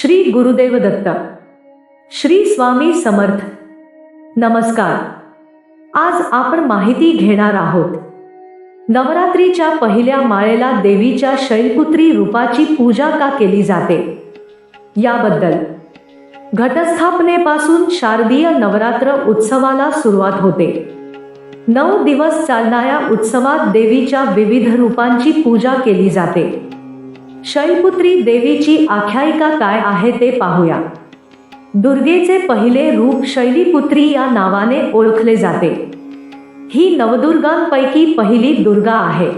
श्री गुरुदेव दत्त श्री स्वामी समर्थ. नमस्कार. आज आपण माहिती घेणार आहोत. नवरात्रीच्या पहिल्या माळेला देवीच्या शैलपुत्री रूपाची पूजा का केली जाते? याबद्दल. घटस्थापनेपासून शारदीय नवरात्र उत्सवाला सुरुवात होते. नऊ दिवस चालणाऱ्या उत्सवात देवीच्या विविध रूपांची पूजा केली जाते. शैलपुत्री देवीची आख्यायिका काय आहे ते पाहूया. दुर्गेचे पहिले रूप शैलीपुत्री या नावाने ओळखले जाते. ही नवदुर्गांपैकी पहिली दुर्गा आहे.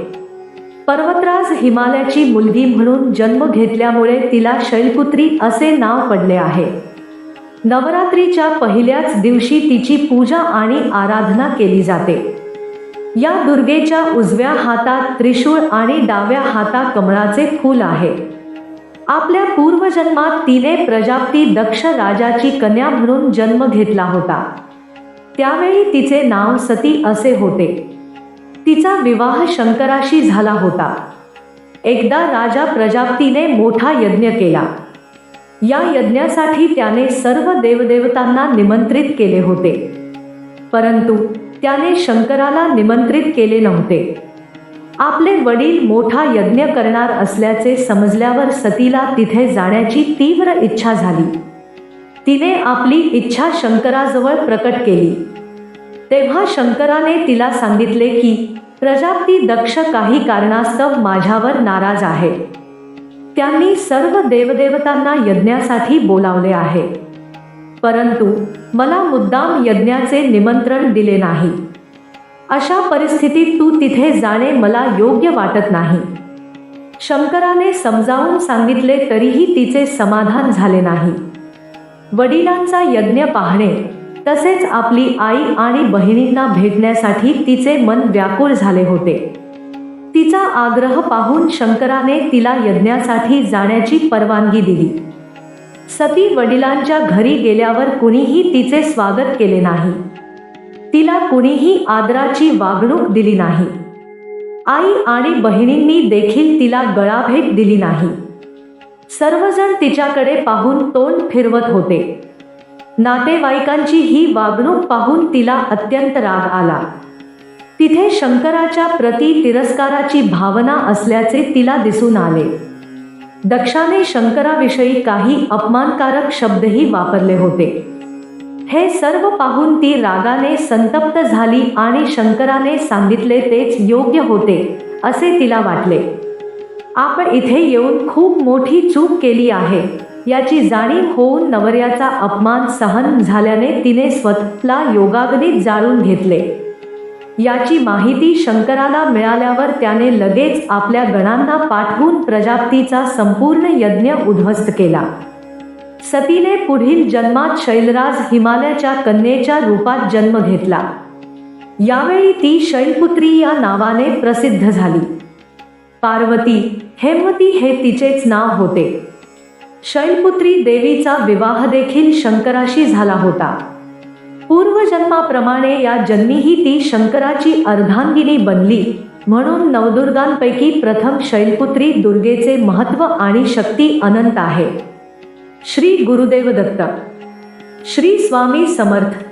पर्वतराज हिमालयाची मुलगी म्हणून जन्म घेतल्यामुळे तिला शैलपुत्री असे नाव पडले आहे. नवरात्रीच्या पहिल्याच दिवशी तिची पूजा आणि आराधना केली जाते. या दुर्गेच्या उजव्या हातात त्रिशूळ आणि डाव्या हातात कमळाचे फूल आहे. आपल्या पूर्वजन्मात तिने प्रजापती दक्ष राजाची कन्या म्हणून जन्म घेतला होता. त्यावेळी तिचे नाव सती असे होते. तिचा विवाह शंकराशी झाला होता. एकदा राजा प्रजापतीने मोठा यज्ञ केला. या यज्ञासाठी त्याने सर्व देवदेवतांना निमंत्रित केले होते. परंतु त्याने शंकराला निमंत्रित केले नव्हते. आपले वडील मोठा यज्ञ करणार असल्याचे समजल्यावर सतीला तिथे जाण्याची तीव्र इच्छा झाली. तिने आपली इच्छा शंकराजवळ प्रकट केली. तेव्हा शंकराने तिला सांगितले की प्रजापती दक्ष काही कारणास्तव माझ्यावर नाराज आहे. त्यांनी सर्व देवदेवतांना यज्ञासाठी बोलावले आहे. परंतु मला मुद्दाम यज्ञाचे निमंत्रण दिले नाही. अशा परिस्थितीत तू तिथे जाणे मला योग्य वाटत नाही. शंकराने समजावून सांगितले तरीही तिचे समाधान झाले नाही. वडिलांचा यज्ञ पाहणे तसेच आपली आई आणि बहिणींना भेटण्यासाठी तिचे मन व्याकुळ झाले होते. तिचा आग्रह पाहून शंकराने तिला यज्ञासाठी जाण्याची परवानगी दिली. सती वडिलांच्या घरी गेल्यावर कुणीही तिचे स्वागत केले नाही. तिला कुणीही आदराची वागणूक दिली नाही. आई आणि बहिणींनी देखील तिला गळाभेट दिली नाही. सर्वजण तिच्याकडे पाहून तोंड फिरवत होते. नातेवाईकांची ही वागणूक पाहून तिला अत्यंत राग आला. तिथे शंकराच्या प्रति तिरस्काराची भावना असल्याचे तिला दिसून आले. दक्षाने शंकराविषयी काही अपमानकारक शब्दही वापरले होते. हे सर्व पाहून ती रागाने संतप्त झाली आणि शंकराने सांगितले तेच योग्य होते असे तिला वाटले. आपण इथे येऊन खूप मोठी चूक केली आहे. याची जाणीव होऊन नवऱ्याचा अपमान सहन झाल्याने तिने स्वतःला योगाग्नीत जाळून घेतले. याची माहिती शंकराला मिळाल्यावर त्याने लगेच आपल्या गणांना पाठवून प्रजापतीचा संपूर्ण यज्ञ उद्ध्वस्त केला. सतीने पुढील जन्मात शैलराज हिमालयाच्या कन्येच्या रूपात जन्म घेतला. यावेळी ती शैलपुत्री या नावाने प्रसिद्ध झाली. पार्वती हेमवती हे तिचेच नाव होते. शैलपुत्री देवीचा विवाह देखील शंकराशी झाला होता. पूर्वजन्माप्रमाणे या जन्मीही ती शंकराची अर्धांगिनी बनली. म्हणून नवदुर्गांपैकी प्रथम शैलपुत्री दुर्गेचे महत्त्व आणि शक्ती अनंत आहे. श्री गुरुदेव दत्त श्री स्वामी समर्थ.